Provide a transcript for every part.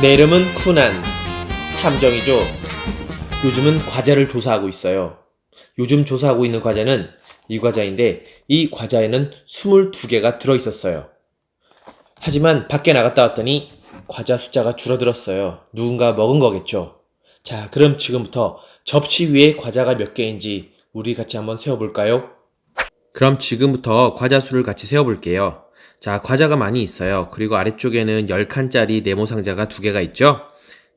내 이름은 쿠난 탐정이죠. 요즘은 과자를 조사하고 있어요. 요즘 조사하고 있는 과자는 이 과자인데 이 과자에는 22개가 들어있었어요. 하지만 밖에 나갔다 왔더니 과자 숫자가 줄어들었어요. 누군가 먹은 거겠죠. 자, 그럼 지금부터 접시 위에 과자가 몇 개인지 우리 같이 한번 세어볼까요? 그럼 지금부터 과자 수를 같이 세어볼게요. 자, 과자가 많이 있어요. 그리고 아래쪽에는 10칸짜리 네모 상자가 두 개가 있죠?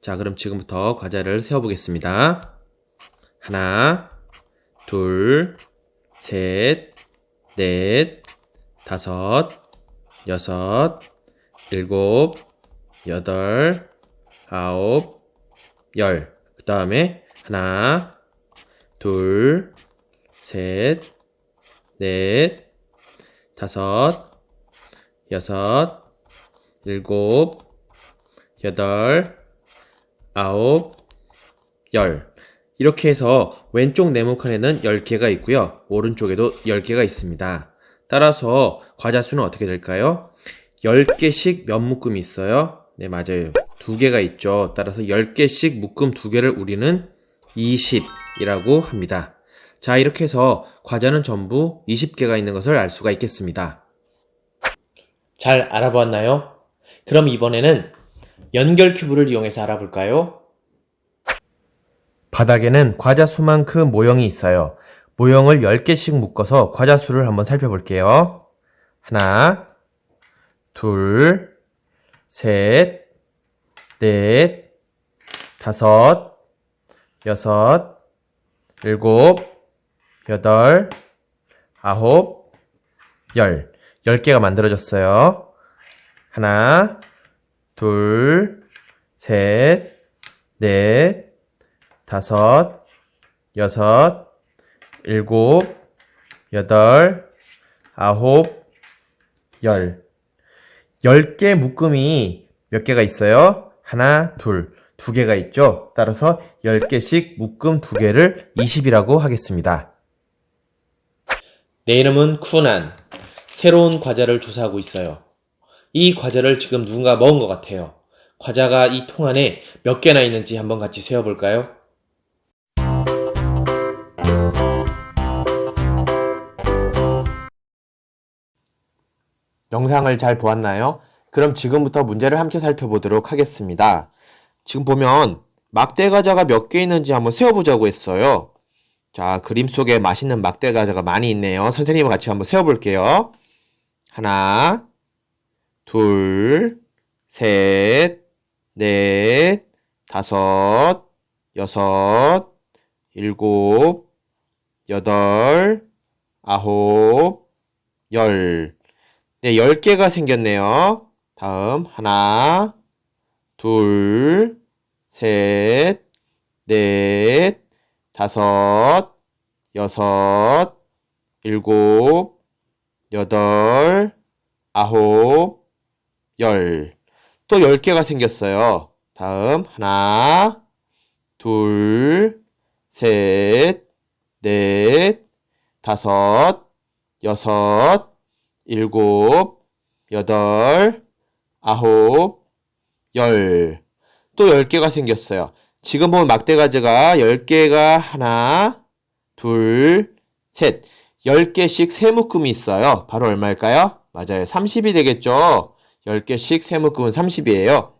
자, 그럼 지금부터 과자를 세어보겠습니다. 하나, 둘, 셋, 넷, 다섯, 여섯, 일곱, 여덟, 아홉, 열. 그 다음에 하나, 둘, 셋, 넷, 다섯, 여섯, 일곱, 여덟, 아홉, 열. 이렇게 해서 왼쪽 네모칸에는 10개가 있고요. 오른쪽에도 10개가 있습니다. 따라서 과자 수는 어떻게 될까요? 10개씩 몇 묶음이 있어요? 네, 맞아요. 두 개가 있죠. 따라서 10개씩 묶음 두 개를 우리는 20이라고 합니다. 자, 이렇게 해서 과자는 전부 20개가 있는 것을 알 수가 있겠습니다. 잘 알아보았나요? 그럼 이번에는 연결 큐브를 이용해서 알아볼까요? 바닥에는 과자 수만큼 모형이 있어요. 모형을 10개씩 묶어서 과자 수를 한번 살펴볼게요. 하나, 둘, 셋, 넷, 다섯, 여섯, 일곱, 여덟, 아홉, 열. 10개가 만들어졌어요. 하나, 둘, 셋, 넷, 다섯, 여섯, 일곱, 여덟, 아홉, 열. 열 개 묶음이 몇 개가 있어요? 하나, 둘, 두 개가 있죠? 따라서 열 개씩 묶음 두 개를 20이라고 하겠습니다. 내 이름은 쿠난. 새로운 과자를 조사하고 있어요. 이 과자를 지금 누군가 먹은 것 같아요. 과자가 이 통 안에 몇 개나 있는지 한번 같이 세어볼까요? 영상을 잘 보았나요? 그럼 지금부터 문제를 함께 살펴보도록 하겠습니다. 지금 보면 막대 과자가 몇 개 있는지 한번 세어보자고 했어요. 자, 그림 속에 맛있는 막대 과자가 많이 있네요. 선생님과 같이 한번 세어볼게요. 하나, 둘, 셋, 넷, 다섯, 여섯, 일곱, 여덟, 아홉, 열. 네, 열 개가 생겼네요. 다음, 하나, 둘, 셋, 넷, 다섯, 여섯, 일곱, 여덟, 아홉, 열. 또 열 개가 생겼어요. 다음, 하나, 둘, 셋, 넷, 다섯, 여섯, 일곱, 여덟, 아홉, 열. 또 열 개가 생겼어요. 지금 보면 막대가지가 열 개가 하나, 둘, 셋. 10개씩 세 묶음이 있어요. 바로 얼마일까요? 맞아요. 30이 되겠죠? 10개씩 세 묶음은 30이에요.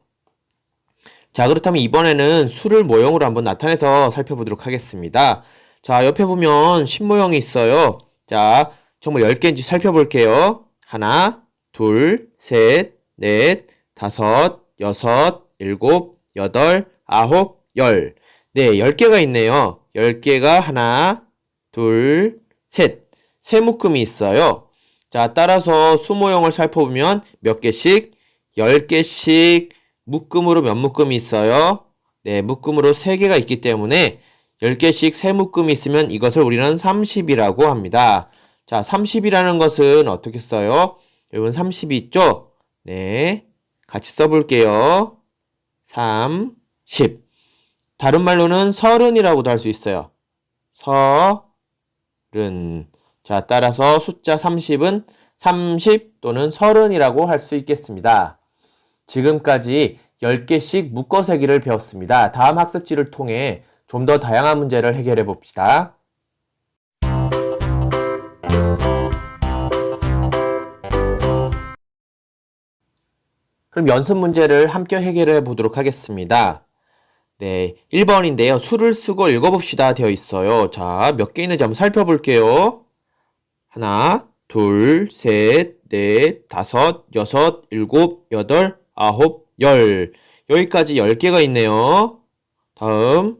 자, 그렇다면 이번에는 수를 모형으로 한번 나타내서 살펴보도록 하겠습니다. 자, 옆에 보면 신모형이 있어요. 자, 정말 10개인지 살펴볼게요. 하나, 둘, 셋, 넷, 다섯, 여섯, 일곱, 여덟, 아홉, 열. 네, 10개가 있네요. 10개가 하나, 둘, 셋. 세 묶음이 있어요. 자, 따라서 수모형을 살펴보면 몇 개씩? 10개씩 묶음으로 몇 묶음이 있어요? 네, 묶음으로 3개가 있기 때문에 10개씩 세 묶음이 있으면 이것을 우리는 30이라고 합니다. 자, 30이라는 것은 어떻게 써요? 여러분 30이 있죠? 네. 같이 써볼게요. 3, 10. 다른 말로는 서른이라고도 할 수 있어요. 서른. 자, 따라서 숫자 30은 30 또는 30이라고 할 수 있겠습니다. 지금까지 10개씩 묶어 세기를 배웠습니다. 다음 학습지를 통해 좀 더 다양한 문제를 해결해 봅시다. 그럼 연습 문제를 함께 해결해 보도록 하겠습니다. 네, 1번인데요. 수를 쓰고 읽어봅시다 되어 있어요. 자, 몇 개 있는지 한번 살펴볼게요. 하나, 둘, 셋, 넷, 다섯, 여섯, 일곱, 여덟, 아홉, 열. 여기까지 10개가 있네요. 다음.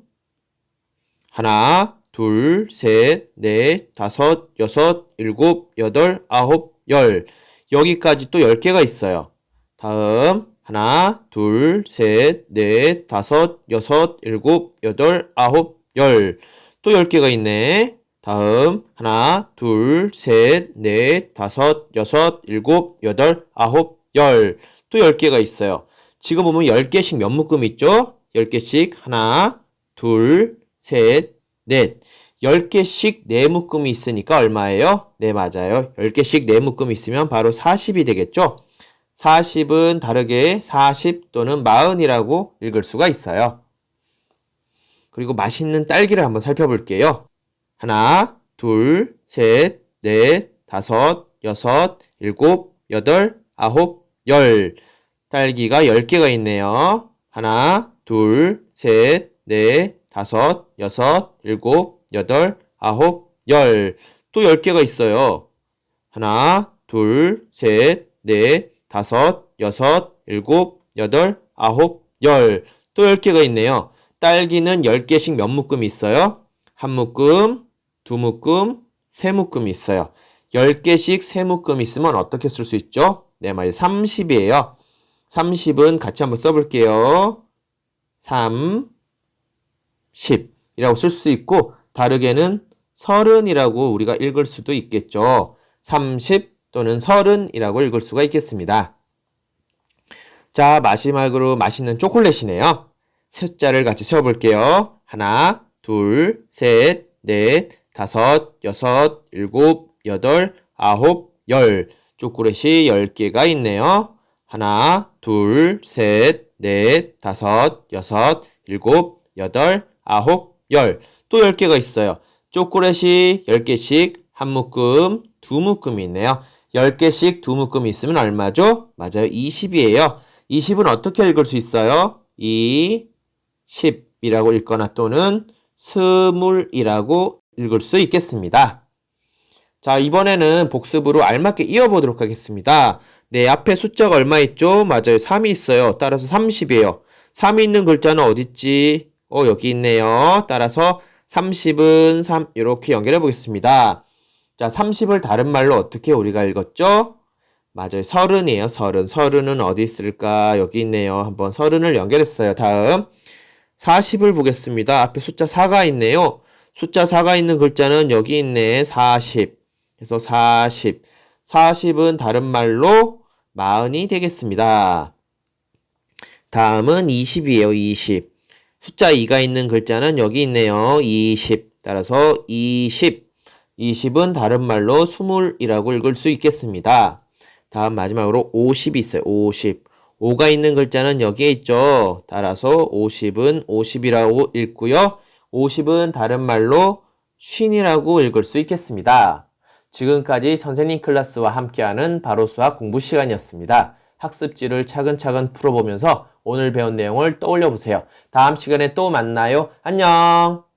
하나, 둘, 셋, 넷, 다섯, 여섯, 일곱, 여덟, 아홉, 열. 여기까지 또 10개가 있어요. 다음. 하나, 둘, 셋, 넷, 다섯, 여섯, 일곱, 여덟, 아홉, 열. 또 10개가 있네. 다음. 하나, 둘, 셋, 넷, 다섯, 여섯, 일곱, 여덟, 아홉, 열. 또 10개가 있어요. 지금 보면 10개씩 몇 묶음 있죠? 10개씩 하나, 둘, 셋, 넷. 10개씩 네 묶음이 있으니까 얼마예요? 네, 맞아요. 10개씩 네 묶음이 있으면 바로 40이 되겠죠? 40은 다르게 40 또는 40이라고 읽을 수가 있어요. 그리고 맛있는 딸기를 한번 살펴볼게요. 하나, 둘, 셋, 넷, 다섯, 여섯, 일곱, 여덟, 아홉, 열. 딸기가 10개가 있네요. 하나, 둘, 셋, 넷, 다섯, 여섯, 일곱, 여덟, 아홉, 열. 또 10개가 있어요. 하나, 둘, 셋, 넷, 다섯, 여섯, 일곱, 여덟, 아홉, 열. 또 10개가 있네요. 딸기는 10개씩 몇 묶음이 있어요? 한 묶음, 두 묶음, 세 묶음이 있어요. 10개씩 세 묶음 있으면 어떻게 쓸 수 있죠? 네, 맞아요. 30이에요. 30은 같이 한번 써볼게요. 3, 10이라고 쓸 수 있고, 다르게는 30이라고 우리가 읽을 수도 있겠죠. 30 또는 30이라고 읽을 수가 있겠습니다. 자, 마지막으로 맛있는 초콜릿이네요. 숫자를 같이 세워볼게요. 하나, 둘, 셋, 넷, 다섯, 여섯, 일곱, 여덟, 아홉, 열. 초콜릿이 10개가 있네요. 하나, 둘, 셋, 넷, 다섯, 여섯, 일곱, 여덟, 아홉, 열. 또 10개가 있어요. 초콜릿이 10개씩 한 묶음, 두 묶음이 있네요. 10개씩 두 묶음이 있으면 얼마죠? 맞아요. 20이에요. 20은 어떻게 읽을 수 있어요? 2, 10이라고 읽거나 또는 스물이라고 읽을 수 있겠습니다. 자, 이번에는 복습으로 알맞게 이어보도록 하겠습니다. 네, 앞에 숫자가 얼마 있죠? 맞아요. 3이 있어요. 따라서 30이에요. 3이 있는 글자는 어딨지? 어, 여기 있네요. 따라서 30은 3, 이렇게 연결해 보겠습니다. 자, 30을 다른 말로 어떻게 우리가 읽었죠? 맞아요. 서른이에요. 서른. 서른은 어디 있을까? 여기 있네요. 한번 서른을 연결했어요. 다음. 40을 보겠습니다. 앞에 숫자 4가 있네요. 숫자 4가 있는 글자는 여기 있네. 40. 그래서 40. 40은 다른 말로 마흔이 되겠습니다. 다음은 20이에요. 20. 숫자 2가 있는 글자는 여기 있네요. 20. 따라서 20. 20은 다른 말로 20이라고 읽을 수 있겠습니다. 다음 마지막으로 50이 있어요. 50. 5가 있는 글자는 여기에 있죠. 따라서 50은 50이라고 읽고요. 50은 다른 말로 쉰이라고 읽을 수 있겠습니다. 지금까지 선생님 클래스와 함께하는 바로 수학 공부 시간이었습니다. 학습지를 차근차근 풀어보면서 오늘 배운 내용을 떠올려 보세요. 다음 시간에 또 만나요. 안녕!